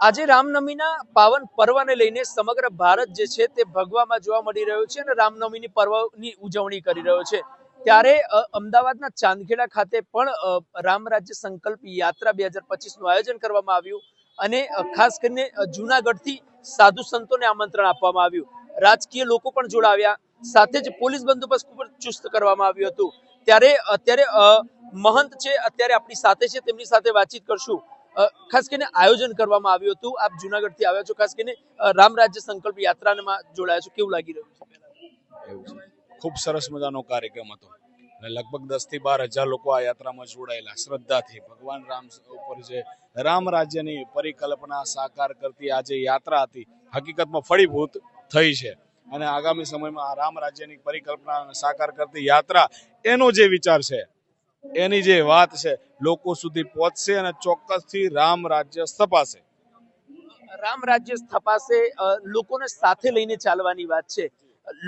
આજે રામનવમીના પાવન પર્વને લઈને સમગ્ર ભારત જે છે તે ભગવામાં જોવા મળી રહ્યો છે અને રામનવમીની પર્વની ઉજવણી કરી રહ્યો છે. ત્યારે અમદાવાદના ચાંદખેડા ખાતે પણ રામ રાજ્ય સંકલ્પ યાત્રા બે હજાર પચીસનું આયોજન કરવામાં આવ્યું અને ખાસ કરીને જૂનાગઢથી સાધુ સંતોને આમંત્રણ આપવામાં આવ્યું. રાજકીય લોકો પણ જોડાવ્યા. સાથે જ પોલીસ બંદોબસ્ત ખૂબ ચુસ્ત કરવામાં આવ્યું હતું. ત્યારે અત્યારે મહંત છે, અત્યારે આપણી સાથે છે, તેમની સાથે વાતચીત કરશું. ખાસ કરીને આયોજન કરવામાં આવ્યું હતું. આપ જુનાગઢથી આવ્યા છો. ખાસ કરીને રામ રાજ્ય સંકલ્પ યાત્રામાં જોડાયા છો. કેવું લાગી રહ્યું ખૂબ સરસ મજાનો કાર્યક્રમ હતો. લગભગ દસથી બાર હજાર લોકો આ યાત્રામાં જોડાયેલા. શ્રદ્ધાથી ભગવાન રામ ઉપર જે રામ રાજ્યની પરિકલ્પના સાકાર કરતી આ જે યાત્રા હતી, હકીકતમાં ફળીભૂત થઈ છે. અને આગામી સમયમાં આ રામ રાજ્યની પરિકલ્પના સાકાર કરતી યાત્રા એનો જે વિચાર છે એની જે વાત છે લોકો સુધી પહોંચશે અને ચોક્કસથી રામ રાજ્ય સ્થપાશે. રામ રાજ્ય સ્થપાશે લોકોને સાથે લઈને ચાલવાની વાત છે.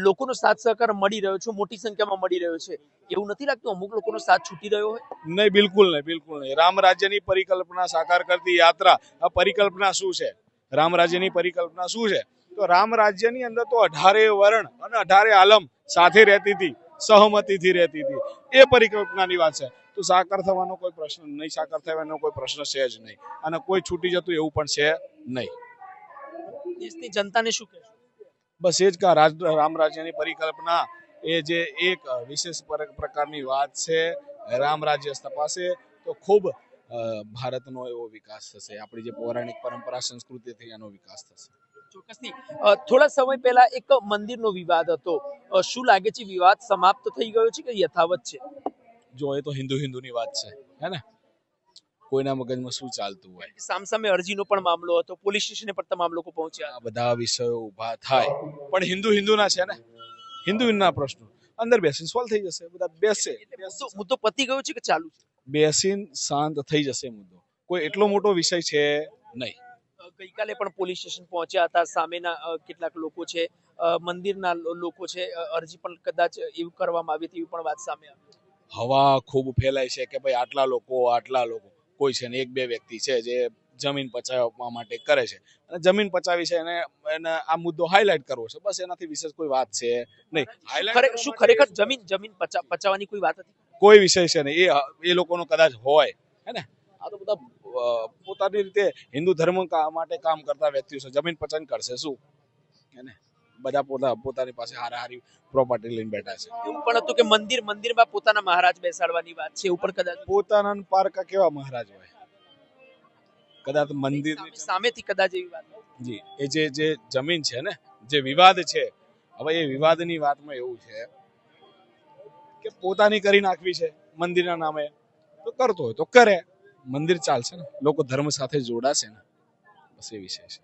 લોકોનો સાથ સહકાર મળી રહ્યો છે મોટી સંખ્યામાં મળી રહ્યો છે. એવું નથી લાગતું અમુક લોકોનો સાથ છૂટી રહ્યો હોય? નહીં બિલકુલ નહીં બિલકુલ નહીં. રામ રાજ્યની પરિકલ્પના સાકાર કરતી યાત્રા આ પરિકલ્પના શું છે? રામ રાજ્યની પરિકલ્પના શું છે? તો રામ રાજ્યની અંદર તો અઢારે વર્ણ અને અઢારે આલમ સાથે રહેતી હતી. સહમતીથી રહેતી હતી. એ પરિકલ્પનાની વાત છે. તો સાકાર થવાનો કોઈ પ્રશ્ન નહીં સાકાર થવાનો કોઈ પ્રશ્ન છે જ નહીં. અને કોઈ છૂટી જતું એવું પણ છે નહીં. દેશની જનતાને શું કહેશો? બસ એ જ કે રાજ રામ રાજ્યની પરિકલ્પના એ જે એક વિશેષ પ્રકારની વાત છે રામ રાજ્ય સ્થપાશે તો ખૂબ ભારતનો એવો વિકાસ થશે. આપણી જે પૌરાણિક પરંપરા સંસ્કૃતિથી એનો વિકાસ થશે. ચોક્કસથી થોડા સમય પહેલા એક મંદિરનો વિવાદ હતો. શું લાગે છે વિવાદ સમાપ્ત થઈ ગયો છે કે યથાવત છે? જો એ તો હિન્દુ હિન્દુની વાત છે. હે ને? કોઈના મગજમાં શું ચાલતું હોય? સામસામે અરજીનો પણ મામલો હતો. પોલીસ સ્ટેશને પણ તમામ લોકો પહોંચ્યા આ બધા વિષયો ઊભા થાય. પણ હિન્દુ હિન્દુના છે ને? હિન્દુ હિન્દુના પ્રશ્નો. અંદર બેસીને સોલ્વ થઈ જશે. બધા બેસે. મુદ્દો પતી ગયો છે કે ચાલુ છે? બેસીને શાંત થઈ જશે મુદ્દો. કોઈ એટલો મોટો વિષય છે નહીં. ગઈકાલે પણ પોલીસ સ્ટેશન પહોંચ્યા હતા. સામેના કેટલાક લોકો છે મંદિરના લોકો છે અરજી પણ કદાચ એવું કરવામાં આવી હતી એવી પણ વાત સામે હવા ખૂબ ફેલાય છે કે ભાઈ આટલા લોકો આટલા લોકો કોઈ છે ને એક બે વ્યક્તિ છે જે જમીન પચાવવા માટે કરે છે. અને જમીન પચાવી છે એને એને આ મુદ્દો હાઇલાઇટ કરવો છે. બસ એનાથી વિશેષ કોઈ વાત છે નહીં. ખરે- શું ખરેખર જમીન જમીન પચાવવાની કોઈ વાત હતી? કોઈ વિષય છે નહીં. એ એ લોકોનો કદાચ હોય. હે ને? આ તો બધા પોતાની રીતે હિન્દુ ધર્મ માટે કામ કરતા વ્યક્તિઓ છે. જમીન પચન કરશે. શું? એને બધા પોતા પોતાની પાસે હારા હારી પ્રોપર્ટી લઈને બેઠા છે. એવું પણ હતું કે મંદિર મંદિરમાં પોતાના મહારાજ બેસાડવાની વાત છે? ઉપર કદાચ પોતાના પારકા કેવા મહારાજ હોય? કદાચ મંદિર સામેથી કદાચ એવી વાત જી. એ જે જે જમીન છે ને જે વિવાદ છે હવે એ વિવાદની વાતમાં એવું છે કે પોતાની કરી નાખવી છે મંદિરના નામે. તો કરતો હોય તો કરે. મંદિર ચાલશે ને? લોકો ધર્મ સાથે જોડાશે ને? બસ એ વિષય છે.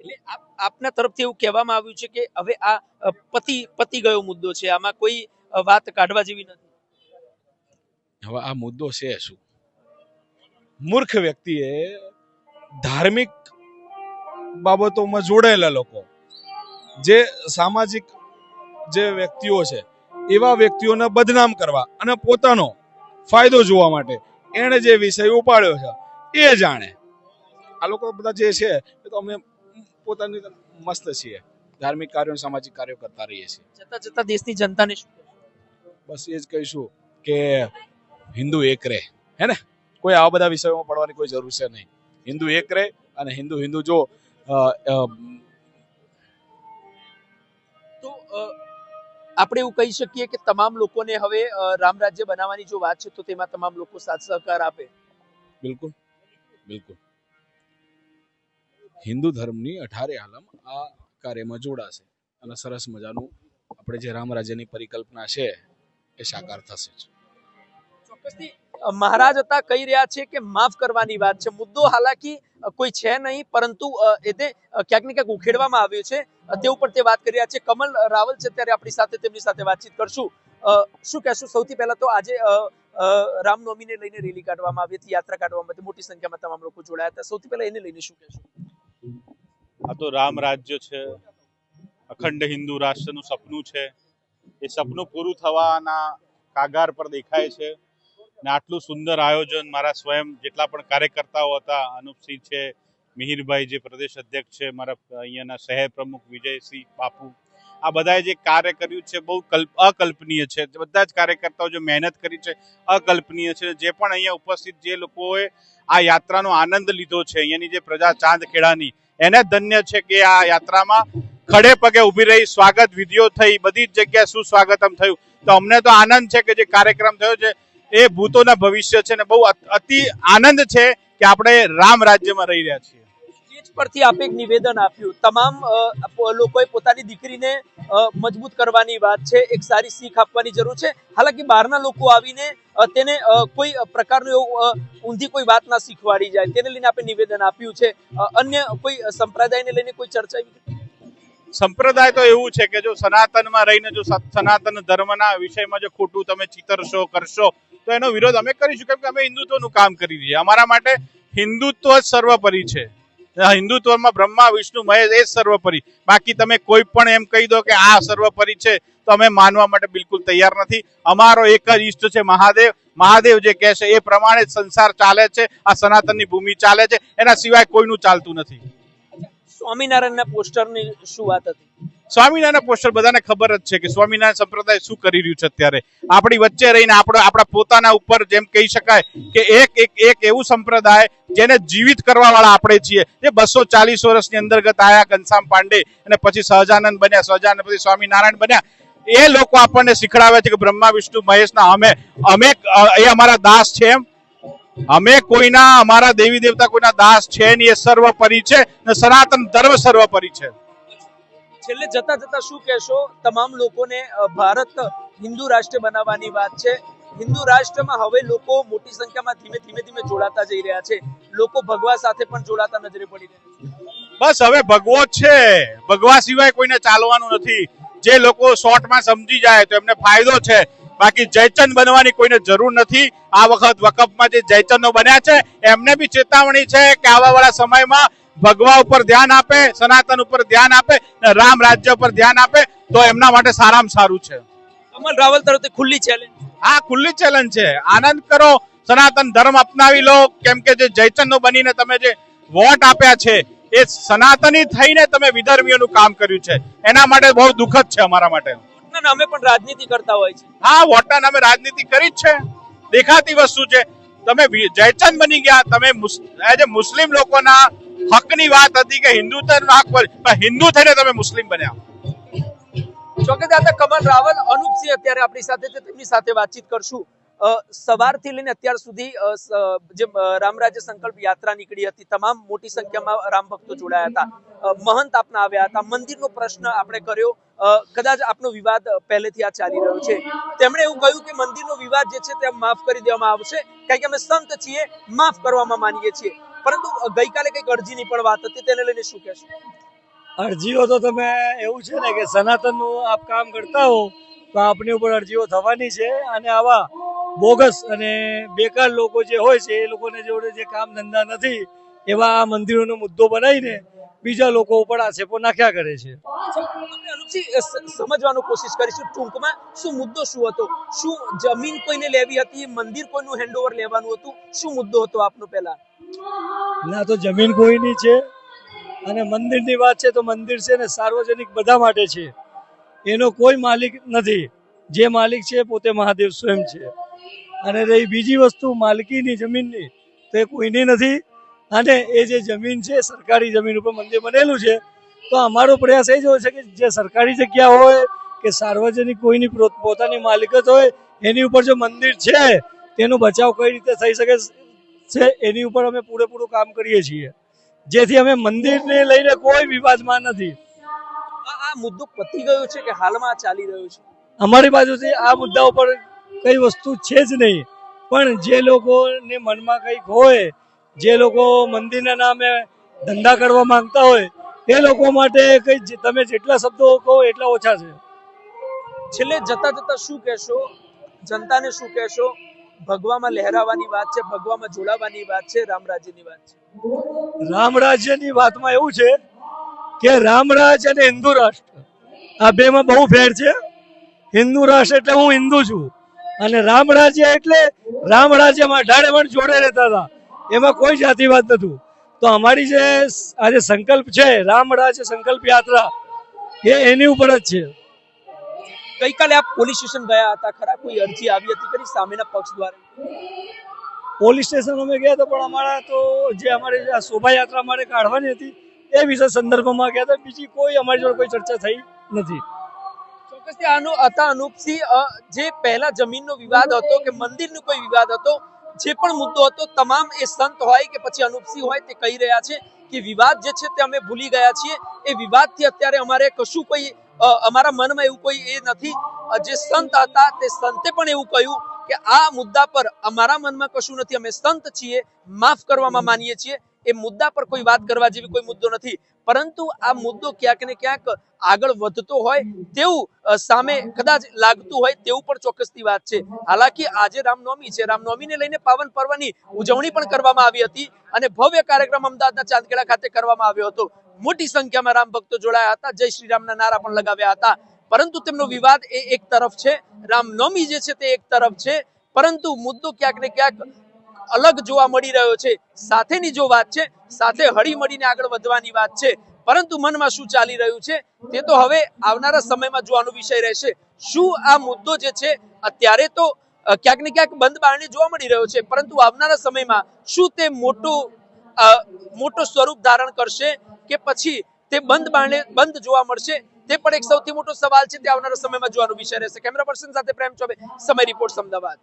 એટલે આપના તરફથી એવું કહેવામાં આવ્યું છે કે હવે આ પતિ પતિ ગયો મુદ્દો છે. આમાં કોઈ વાત કાઢવા જેવી નથી. હવે આ મુદ્દો છે શું? મૂર્ખ વ્યક્તિએ ધાર્મિક બાબતોમાં જોડાયેલા લોકો જે સામાજિક જે વ્યક્તિઓ છે એવા વ્યક્તિઓને બદનામ કરવા અને પોતાનો ફાયદો જોવા માટે એણે જે વિષય ઉપાડ્યો છે એ જાણે. આ લોકો બધા જે છે એ તો અમે પોતાની મસ્ત છીએ. ધાર્મિક કાર્યો સામાજિક કાર્યો કરતા રહીએ છીએ. જતા જતા દેશની જનતાને શું બસ એ જ કહીશું કે હિન્દુ એક રહે હે ને? કોઈ આવા બધા વિષયોમાં પડવાની કોઈ જરૂર છે નહીં. હિન્દુ એક રહે અને હિન્દુ હિન્દુ જો તો આપણે એવું કહી શકીએ કે તમામ લોકોને હવે રામ રાજ્ય બનાવવાની જો વાત છે, તો તેમાં તમામ લોકો સાથ સહકાર આપે. બિલકુલ. બિલકુલ. હિન્દુ ધર્મની અઢારે આલમ આ કાર્યમાં જોડાશે અને સરસ મજાનું આપણે જે રામ રાજ્યની પરિકલ્પના છે, એ સાકાર થશે જ. મહારાજ હતા, કહી રહ્યા છે કે માફ કરવાની વાત છે. મુદ્દો હાલાકી કોઈ છે નહીં, પરંતુ એને ક્યાંક ને ક્યાંક ઉખેડવામાં આવ્યો છે. તે ઉપર તે વાત કરી રહ્યા છે. કમલ રાવલ છે, ત્યારે આપણી સાથે તેમની સાથે વાતચીત કરશું. શું કહેશું? સૌથી પહેલા તો આજે રામનવમીને લઈને રેલી કાઢવામાં આવી હતી, યાત્રા કાઢવામાં હતી. મોટી સંખ્યામાં તમામ લોકો જોડાયા હતા. સૌથી પહેલા એને લઈને શું કહેશું? આ તો રામ રાજ્ય છે. અખંડ હિન્દુ રાષ્ટ્રનું સપનું છે. એ સપનું પૂરું થવાના કાગાર પર દેખાય છે. ને આટલું સુંદર આયોજન મારા સ્વયં જેટલા પણ કાર્યકર્તાઓ હતા, અનુપસિંહ છે, મિહિરભાઈ જે પ્રદેશ અધ્યક્ષ છે, મારા અહીંયાના શહેર પ્રમુખ વિજયસિંહ બાપુ, આ બધાએ જે કાર્ય કર્યું છે બહુ કલ્પ, અકલ્પનીય છે. બધા જ કાર્યકર્તાઓ જે મહેનત કરી છે, અકલ્પનીય છે. જે પણ અહીંયા ઉપસ્થિત જે લોકોએ આ યાત્રાનો આનંદ લીધો છે, અહીંયાની જે પ્રજા ચાંદ ખેડાની એને ધન્ય છે કે આ યાત્રામાં ખડે પગે ઊભી રહી, સ્વાગત વિધિઓ થઈ, બધી જ જગ્યાએ સુસ્વાગતમ થયું. તો અમને તો આનંદ છે કે જે કાર્યક્રમ થયો છે એ ભૂતોના ભવિષ્ય છે ને બહુ અતિ આનંદ છે કે આપણે રામ રાજ્યમાં રહી રહ્યા છીએ. પરથી આપે એક નિવેદન આપ્યું. તમામ લોકોએ પોતાની દીકરીને મજબૂત કરવાની વાત છે, એક સારી શીખ આપવાની જરૂર છે. હાલાકી બહારના લોકો આવીને તેને કોઈ પ્રકારનું એવું ઊંધી કોઈ વાત ના શીખવાડી જાય. તેને લઈને આપણે નિવેદન આપ્યું છે. અન્ય કોઈ સંપ્રદાયને લઈને કોઈ ચર્ચા? સંપ્રદાય તો એવું છે કે જો સનાતનમાં રહીને જો સનાતન ધર્મના વિષયમાં જો ખોટું તમે ચિતરશો, કરશો, તો એનો વિરોધ અમે કરીશું. કેમ કે અમે હિન્દુત્વનું કામ કરી રહ્યા. અમારા માટે હિન્દુત્વ જ સર્વોપરી છે. હિન્દુત્વમાં બ્રહ્મા, વિષ્ણુ, મહેશ એ જ સર્વોપરી. બાકી તમે કોઈ પણ એમ કહી દો કે આ સર્વોપરી છે, તો અમે માનવા માટે બિલકુલ તૈયાર નથી. અમારો એક જ ઈષ્ટ છે મહાદેવ. મહાદેવ જે કહે છે એ પ્રમાણે સંસાર ચાલે છે, આ સનાતનની ભૂમિ ચાલે છે. એના સિવાય કોઈનું ચાલતું નથી. સ્વામિનારાયણના પોસ્ટરની શું વાત હતી? સ્વામિનારાયણ પોસ્ટર બધાને ખબર જ છે કે સ્વામિનારાયણ સંપ્રદાય શું કરી રહ્યું છે અત્યારે? આપણી વચ્ચે રહીને આપણે આપણા પોતાના ઉપર જેમ કહી શકાય કે એક એક એક એવું સંપ્રદાય જેને જીવિત કરવા વાળા આપણે છીએ. જે બસો ચાલીસ વર્ષની અંતર્ગત આયા ઘનશ્યામ પાંડે અને પછી સહજાનંદ બન્યા, સહજાનંદ પછી સ્વામિનારાયણ બન્યા. એ લોકો આપણને શીખડાવે છે કે બ્રહ્મા, વિષ્ણુ, મહેશના અમે અમે એ અમારા દાસ છે એમ. અમે કોઈના અમારા દેવી દેવતા કોઈના દાસ છે નહીં એ સર્વપરી છે ને સનાતન ધર્મ સર્વપરી છે. છેલ્લે જતા જતા શું કહેશો? તમામ લોકોને ભારત હિન્દુ રાષ્ટ્ર બનાવવાની વાત છે. હિન્દુ રાષ્ટ્રમાં હવે લોકો મોટી સંખ્યામાં ધીમે ધીમે ધીમે જોડાતા જઈ રહ્યા છે. લોકો ભગવા સાથે પણ જોડાતા નજરે પડી રહ્યા છે. બસ હવે ભગવો જ છે. ભગવા સિવાય કોઈને ચાલવાનું નથી. જે લોકો શોર્ટમાં સમજી જાય તો એમને ફાયદો છે. બાકી જયચંદ બનવાની કોઈને જરૂર નથી. આ વખત વકફમાં જે જયચંદો બન્યા છે એમને બી ચેતવણી છે કે આવા વાળા સમયમાં ભગવા ઉપર ધ્યાન આપે સનાતન ઉપર ધ્યાન આપે રામ રાજ્ય ઉપર ધ્યાન આપે તો એમના માટે સારામાં સારું છે. અમલ રાવલ તરફથી ખુલ્લી ચેલેન્જ હા ખુલ્લી ચેલેન્જ છે. આનંદ કરો સનાતન ધર્મ અપનાવી લો. કેમ કે જે જયચંદો બનીને તમે જે વોટ આપ્યા છે એ સનાતની થઈને તમે વિધર્મીઓનું કામ કર્યું છે. એના માટે બહુ દુઃખદ છે અમારા માટે. ના નામે પણ રાજનીતિ કરતા હોય છે. હા વોટના નામે રાજનીતિ કરી જ છે. દેખાતી વસ્તુ છે. તમે જયચંદ બની ગયા તમે એઝ એ મુસ્લિમ લોકોના હકની વાત હતી કે હિન્દુત્વનો હક પર પણ હિન્દુ થઈને તમે મુસ્લિમ બન્યા. ચોકે દાદા કમલ રાવલ અનુપસિંહ અત્યારે આપણી સાથે છે તેમની સાથે વાતચીત કરશું. સવારથી લઈને અત્યાર સુધી જે રામરાજ્ય સંકલ્પ યાત્રા નીકળી હતી, તમામ મોટી સંખ્યામાં રામ ભક્તો જોડાયા હતા. મહંત આપના આવ્યા હતા. મંદિરનો પ્રશ્ન આપણે કર્યો. કદાચ આપનો વિવાદ પહેલેથી આ ચાલી રહ્યો છે. તેમણે એવું કહ્યું કે મંદિરનો વિવાદ જે છે તે માફ કરી દેવામાં આવશે. કારણ કે અમે સંત છીએ, માફ કરવામાં માનીએ છીએ. પરંતુ ગઈકાલે કંઈક અરજીની પણ વાત હતી, તેને લઈને શું કહેશો? અરજીઓ તો તમે, એવું છે ને કે સનાતનનું આપ કામ કરતા હો તો આપની ઉપર અરજીઓ થવાની છે. અને આવા બોગસ અને બેકાર લોકો જે હોય છે એ લોકોને જોડે જે કામ ધંધા નથી એવા આ મંદિરોનો મુદ્દો બનાવીને બીજા લોકો ઉપર આક્ષેપો નાખ્યા કરે છે. સમજવાનું કોશિશ કરીશું ટૂંકમાં. શું મુદ્દો શું હતો? શું જમીન કોઈને લેવી હતી મંદિર કોઈનું હેન્ડઓવર લેવાનું હતું? શું મુદ્દો હતો આપનો પહેલા? ના તો જમીન કોઈની છે અને મંદિરની વાત છે તો મંદિર છે ને સાર્વજનિક બધા માટે છે. એનો કોઈ માલિક નથી. જે માલિક છે પોતે મહાદેવ સ્વયં છે. અને રહી બીજી વસ્તુ માલકીની જમીનની તો એ કોઈની નથી. અને એ જે જમીન છે સરકારી જમીન ઉપર મંદિર બનેલું છે તો અમારો પ્રયાસ એ જ હોય છે કે જે સરકારી જગ્યા હોય કે સાર્વજનિક કોઈની પોતાની માલિકત હોય એની ઉપર જો મંદિર છે તેનો બચાવ કઈ રીતે થઈ શકે છે એની ઉપર અમે પૂરેપૂરું કામ કરીએ છીએ. જેથી અમે મંદિરને લઈને કોઈ વિવાદમાં નથી. આ મુદ્દો પતી ગયો છે કે હાલમાં ચાલી રહ્યો છે? અમારી બાજુથી આ મુદ્દા ઉપર કઈ વસ્તુ છે જ નહીં. પણ જે લોકોને મનમાં કંઈક હોય જે લોકો મંદિરના નામે ધંધા કરવા માંગતા હોય એ લોકો માટે કઈ તમે જેટલા શબ્દો કહો એટલા ઓછા છે. છેલ્લે જતા જતા શું કહેશો? જનતાને શું કહેશો? ભગવામાં લહેરાવાની વાત છે ભગવામાં જોડાવાની વાત છે રામ રાજ્યની વાત છે. રામ રાજ્યની વાતમાં એવું છે કે રામ રાજ અને હિન્દુ રાષ્ટ્ર. આ બેમાં બહુ ફેર છે. હિન્દુ રાષ્ટ્ર એટલે હું હિન્દુ છું. અને રામ રાજ્ય એટલે રામ રાજ્યમાં અઢારે વણ જોડે રહેતા હતા. એમાં કોઈ જાતિવાદ નતું તો અમારી જે આજે સંકલ્પ છે રામ રાજ્ય સંકલ્પ યાત્રા એ એની ઉપર જ છે. ગઈકાલે આપ પોલીસ સ્ટેશન ગયા હતા ખરા? કોઈ અરજી આવી હતી કરી સામેના પક્ષ દ્વારા? પોલીસ સ્ટેશન અમે ગયા હતા પણ અમારા તો જે અમારે શોભાયાત્રા અમારે કાઢવાની હતી એ વિશે સંદર્ભમાં ગયા હતા. બીજી કોઈ અમારી જોડે કોઈ ચર્ચા થઈ નથી. ચોક્કસથી આનો હતા અનુપસિંહ જે પહેલા જમીનનો વિવાદ હતો કે મંદિરનો કોઈ વિવાદ હતો, જે પણ મુદ્દો હતો, તમામ એ સંત હોય કે પછી અનુપસિંહ હોય તે કહી રહ્યા છે કે વિવાદ જે છે તે અમે ભૂલી ગયા છીએ. એ વિવાદથી અત્યારે અમારે કશું કોઈ અમારા મનમાં એવું કોઈ એ નથી. જે સંત હતા તે સંતે પણ એવું કહ્યું કે આ મુદ્દા પર અમારા મનમાં કશું નથી. અમે સંત છીએ, માફ કરવામાં માનીએ છીએ. એ મુદ્દા પર કોઈ વાત કરવા જેવી કોઈ મુદ્દો નથી. પરંતુ આ મુદ્દો ક્યાંક ને ક્યાંક આગળ વધતો હોય તેવું સામે કદાચ લાગતું હોય તેવું પણ ચોક્કસની વાત છે. હાલાકી આજે રામનવમી છે. રામનવમીને લઈને પાવન પર્વની ઉજવણી પણ કરવામાં આવી હતી અને ભવ્ય કાર્યક્રમ અમદાવાદના ચાંદખેડા ખાતે કરવામાં આવ્યો હતો. મોટી સંખ્યામાં રામ ભક્તો જોડાયા હતા. જય શ્રી રામના નારા પણ લગાવ્યા હતા. પરંતુ તેમનો વિવાદ એ એક તરફ છે. રામનવમી જે છે તે એક તરફ છે. પરંતુ મુદ્દો ક્યાંક ને ક્યાંક અલગ જોવા મળી રહ્યો છે. સાથેની જો વાત છે, સાથે હળી મળીને આગળ વધવાની વાત છે. પરંતુ મનમાં શું ચાલી રહ્યું છે, તે તો હવે આવનારા સમયમાં જોવાનો વિષય રહેશે. શું આ મુદ્દો જે છે, અત્યારે તો ક્યાંક ને ક્યાંક બંધ બારણે જોવા મળી રહ્યો છે. પરંતુ આવનારા સમયમાં શું તે મોટું મોટું સ્વરૂપ ધારણ કરશે કે પછી તે બંધ બારણે બંધ જોવા મળશે? તે પણ એક સૌથી મોટો સવાલ છે, તે આવનારા સમયમાં જોવાનો વિષય રહેશે. કેમેરા પર્સન સાથે પ્રેમ ચોબે, સમય રિપોર્ટ, અમદાવાદ.